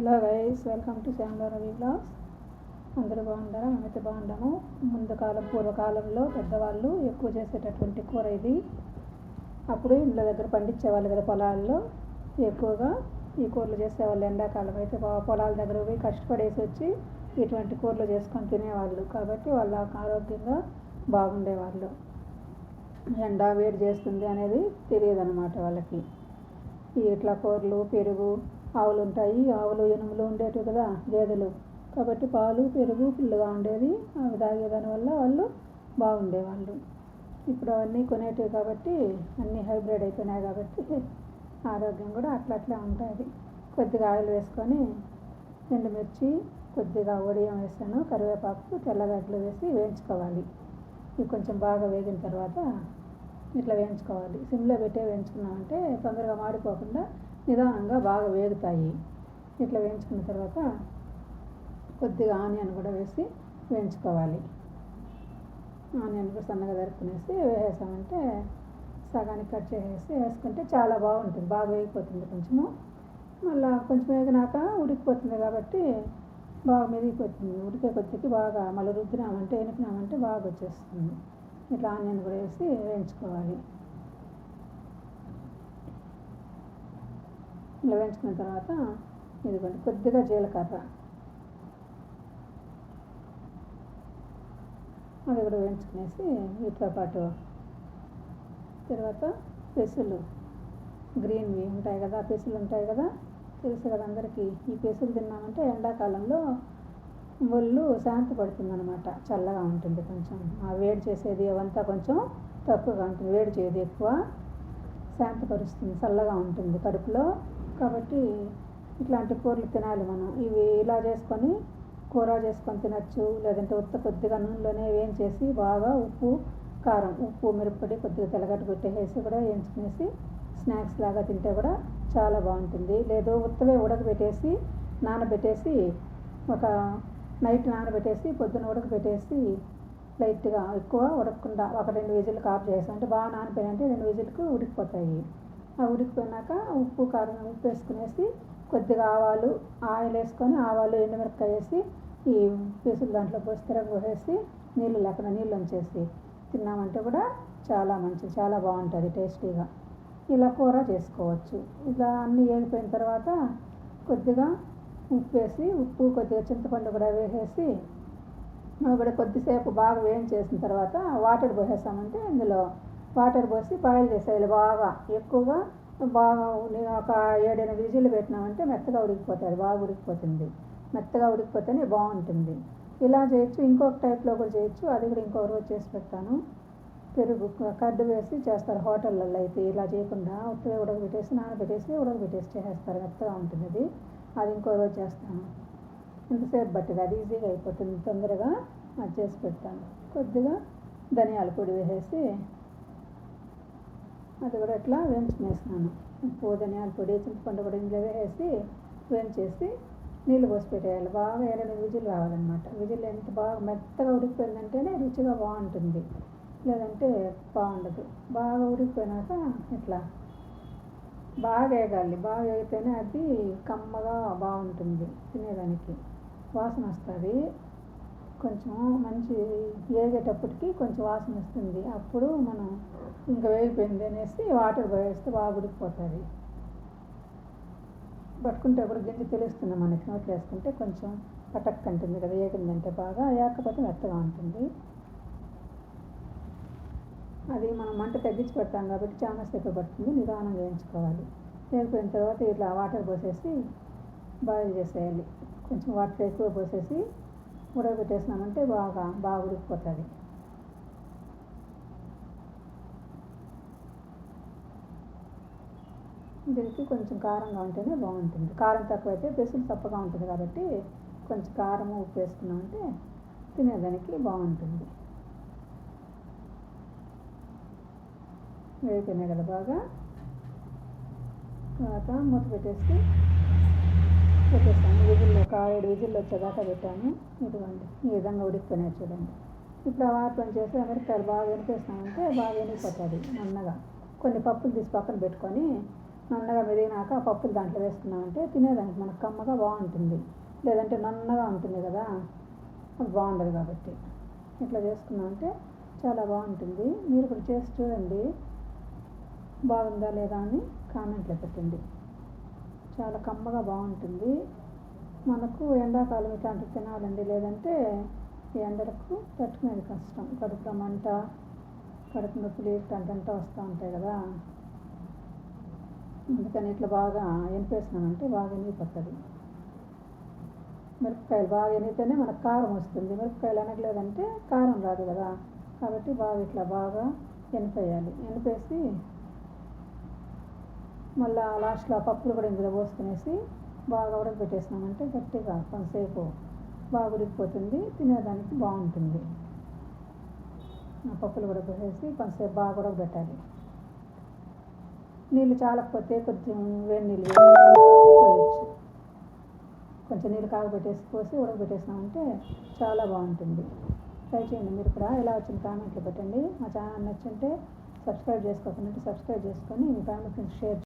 Hello guys welcome to Shyamala Ravi vlogs అందరూ బాగుంటారా మేమైతే బాగుంటాము ముందు కాలం పూర్వకాలంలో పెద్దవాళ్ళు ఎక్కువ చేసేటటువంటి కూర ఇది. అప్పుడు ఇండ్ల దగ్గర పండించేవాళ్ళు కదా పొలాల్లో. ఎక్కువగా ఈ కూరలు చేసేవాళ్ళు ఎండాకాలం అయితే పొలాల దగ్గర పోయి కష్టపడేసి వచ్చి ఇటువంటి కూరలు చేసుకొని తినేవాళ్ళు. కాబట్టి వాళ్ళ ఆరోగ్యంగా బాగుండేవాళ్ళు. ఎండ వేడి చేస్తుంది అనేది తెలియదు అనమాట వాళ్ళకి ఇట్లా కూరలు పెరుగు ఆవులు ఉంటాయి ఆవులు ఎనుములు ఉండేటివి కదా గేదెలు. కాబట్టి పాలు పెరుగు ఫుల్గా ఉండేది అవి తాగేదాని వల్ల వాళ్ళు బాగుండేవాళ్ళు. ఇప్పుడు అవన్నీ కొనేటివి కాబట్టి అన్నీ హైబ్రిడ్ అయిపోయినాయి కాబట్టి ఆరోగ్యం కూడా అట్లా అట్లా ఉంటుంది. కొద్దిగా ఆయిల్ వేసుకొని ఎండుమిర్చి కొద్దిగా ఒడియం వేసాను కరివేపాకు తెల్లగడ్డలు వేసి వేయించుకోవాలి. ఇవి కొంచెం బాగా వేగిన తర్వాత ఇట్లా వేయించుకోవాలి. సిమ్లో పెట్టే వేయించుకున్నామంటే తొందరగా మాడిపోకుండా నిదానంగా బాగా వేగుతాయి. ఇట్లా వేయించుకున్న తర్వాత కొద్దిగా ఆనియన్ కూడా వేసి వేయించుకోవాలి. ఆనియన్ కూడా సన్నగా తరుక్కునేసి వేసామంటే సగానికి కట్ చేసేసి వేసుకుంటే చాలా బాగుంటుంది. బాగా వేగిపోతుంది కొంచెము. మళ్ళీ కొంచెం వేగినాక ఉడికిపోతుంది కాబట్టి బాగా మెదిగిపోతుంది. ఉడికే కొద్దికి బాగా మళ్ళీ రుద్దినామంటే ఎనిపినామంటే బాగా వచ్చేస్తుంది. ఇట్లా ఆనియన్ కూడా వేసి వేయించుకోవాలి. ఇలా వేయించుకున్న తర్వాత ఇదిగోండి కొద్దిగా జీలకర్ర. అది కూడా వేయించుకునేసి వీటితో పాటు తర్వాత పెసులు. గ్రీన్వి ఉంటాయి కదా పెసులు ఉంటాయి కదా. తెలుసు కదా అందరికీ ఈ పెసులు తిన్నామంటే ఎండాకాలంలో ఒళ్ళు శాంతి పడుతుందన్నమాట. చల్లగా ఉంటుంది కొంచెం. ఆ వేడి చేసేది అవంతా కొంచెం తక్కువగా ఉంటుంది. వేడి చేయదు ఎక్కువ. శాంతిపరుస్తుంది చల్లగా ఉంటుంది కడుపులో. కాబట్టి ఇట్లాంటి కూరలు తినాలి మనం. ఇవి ఇలా చేసుకొని కూర చేసుకొని తినచ్చు. లేదంటే ఉత్త కొద్దిగా నూనెలోనే వేయించేసి బాగా ఉప్పు కారం ఉప్పు మిరప్పొడి కొద్దిగా తెల్లగడ్డ పెట్టేసి కూడా వేయించుకునేసి స్నాక్స్ లాగా తింటే కూడా చాలా బాగుంటుంది. లేదు ఉత్తవే ఉడకబెట్టేసి నానబెట్టేసి ఒక నైట్ నానబెట్టేసి పొద్దున ఉడకబెట్టేసి లైట్గా ఎక్కువ ఉడకకుండా ఒక రెండు విజిల్కి ఆఫ్ చేసాం అంటే బాగా నానిపోయాయంటే రెండు విజిల్కి ఉడికిపోతాయి. ఉడికిపోయినాక ఉప్పు కారం ఉప్పు వేసుకునేసి కొద్దిగా ఆవాలు ఆయిల్ వేసుకొని ఆవాలు ఎండుమిరపకాయ వేసి ఈ పీసులు దాంట్లో పోసి తిరగబోసేసి నీళ్ళు లేకుండా నీళ్ళు ఉంచేసి తిన్నామంటే కూడా చాలా మంచిది చాలా బాగుంటుంది టేస్టీగా. ఇలా కూర చేసుకోవచ్చు. ఇలా అన్నీ వేగిపోయిన తర్వాత కొద్దిగా ఉప్పు వేసి ఉప్పు కొద్దిగా చింతపండు కూడా వేసేసి కూడా కొద్దిసేపు బాగా వేయించేసిన తర్వాత వాటర్ పోసేసామంటే ఇందులో వాటర్ పోసి బాయిల్ చేసేయాలి బాగా. ఎక్కువగా బాగా ఒక ఏడెనిమిది విజిల్లు పెట్టినామంటే మెత్తగా ఉడికిపోతుంది బాగా ఉడికిపోతుంది. మెత్తగా ఉడికిపోతేనే బాగుంటుంది. ఇలా చేయొచ్చు ఇంకొక టైప్లో కూడా చేయొచ్చు. అది కూడా ఇంకొక రోజు చేసి పెడతాను. పెరుగు కడ్డు వేసి చేస్తారు హోటళ్ళల్లో అయితే. ఇలా చేయకుండా ఉత్తగా ఉడకబెట్టేసి నానబెట్టేసి ఉడకబెట్టేసి చేసేస్తారు. మెత్తగా ఉంటుంది అది. అది ఇంకో రోజు చేస్తాను. ఇంతసేపు పట్టదు. అది ఈజీగా అయిపోతుంది. తొందరగా అది చేసి పెడతాను. కొద్దిగా ధనియాల పొడి వేసేసి అది కూడా ఇట్లా వేయించుకునేసినాను. ఉప్పు ధనియాల పొడి చింతపండు పొడి ఇందులో వేసి వేయించేసి నీళ్ళు పోసి పెట్టేయాలి. బాగా ఎరడు విజిల్ రావాలన్నమాట. విజిల్ ఎంత బాగా మెత్తగా ఉడికిపోయిందంటేనే రుచిగా బాగుంటుంది. లేదంటే బాగుండదు. బాగా ఉడికిపోయినాక ఇట్లా బాగా వేగాలి. బాగా వేగితేనే అది కమ్మగా బాగుంటుంది తినేదానికి. వాసన వస్తుంది. కొంచెం మంచి వేగేటప్పటికి కొంచెం వాసన వస్తుంది. అప్పుడు మనం ఇంకా వేగిపోయింది అనేసి వాటర్ పోయేస్తే బాగా ఉడికిపోతుంది. పట్టుకుంటే అప్పుడు గింజ తెలుస్తుంది మనకి. నోట్లో వేసుకుంటే కొంచెం పటక్ అంటుంది కదా ఏగిందంటే బాగా ఏకపోతే మెత్తగా ఉంటుంది. అది మనం మంట తగ్గించి పెడతాం కాబట్టి చాలా సేపు పడుతుంది నిదానంగా వేయించుకోవాలి. వేగిపోయిన తర్వాత ఇట్లా వాటర్ పోసేసి బాయిల్ చేసేయాలి. కొంచెం వాటర్ ఎక్కువ పోసేసి ఉడకబెట్టేసినామంటే బాగా బాగా ఉడికిపోతుంది. దీనికి కొంచెం కారంగా ఉంటేనే బాగుంటుంది. కారం తక్కువైతే పెసులు తప్పగా ఉంటుంది కాబట్టి కొంచెం కారం ఉప్పు వేసుకున్నామంటే తినేదానికి బాగుంటుంది. వేగిపోయినాయి కదా బాగా. తర్వాత మూత పెట్టేసి పెట్టేస్తాను. విజిల్లో ఒక ఏడు విజిల్లో వచ్చేదాకా పెట్టాను. ఇదిగోండి ఈ విధంగా ఉడికిపోయినాయి చూడండి. ఇప్పుడు ఆ వాటర్ చేసి మిరపకాయలు బాగా వెనిపేస్తామంటే బాగా వెనిగిపోతుంది నన్నగా. కొన్ని పప్పులు తీసి పక్కన పెట్టుకొని నన్నగా మెదిగినాక ఆ పప్పులు దాంట్లో వేసుకున్నామంటే తినేదానికి మనకు కమ్మగా బాగుంటుంది. లేదంటే నన్నగా ఉంటుంది కదా అది బాగుండదు కాబట్టి. ఇట్లా చేసుకున్నామంటే చాలా బాగుంటుంది. మీరు కూడా చేసి చూడండి. బాగుందా లేదా అని కామెంట్లో పెట్టండి. చాలా కమ్మగా బాగుంటుంది. మనకు ఎండాకాలం ఇట్లాంటివి తినాలండి. లేదంటే ఈ ఎండలకు తట్టుకునేది కష్టం. కడుపులో మంట కడుపు నొప్పులు ఇట్లాంటివంతా వస్తూ ఉంటాయి కదా. అందుకని ఇట్లా బాగా ఎనిపేసినామంటే బాగా ఎనిగిపోతుంది. మిరపకాయలు బాగా ఎనిగితేనే మనకు కారం వస్తుంది. మిరపకాయలు అనగలేదంటే కారం రాదు కదా. కాబట్టి బాగా ఇట్లా బాగా ఎనిపేయాలి ఎనిపేసి మళ్ళా లాస్ట్లో పప్పులు కూడా ఇందులో పోసుకునేసి బాగా ఉడకబెట్టేసినామంటే గట్టిగా కొంతసేపు బాగా ఉడికిపోతుంది తినేదానికి బాగుంటుంది. ఆ పప్పులు కూడా పోసేసి కొంతసేపు బాగా ఉడకబెట్టాలి నీళ్ళు చాలకపోతే కొంచెం వేడి నీళ్ళు కొంచెం నీళ్ళు కాగబెట్టేసి పోసి ఉడకబెట్టేసినామంటే చాలా బాగుంటుంది. ట్రై చేయండి మీరు కూడా. ఎలా వచ్చింది కామెంట్లో పెట్టండి. మా ఛానల్ నచ్చుంటే సబ్స్క్రైబ్ చేసుకోకుండా సబ్స్క్రైబ్ చేసుకొని మీ ఫ్యామిలీ ఫ్రెండ్స్ షేర్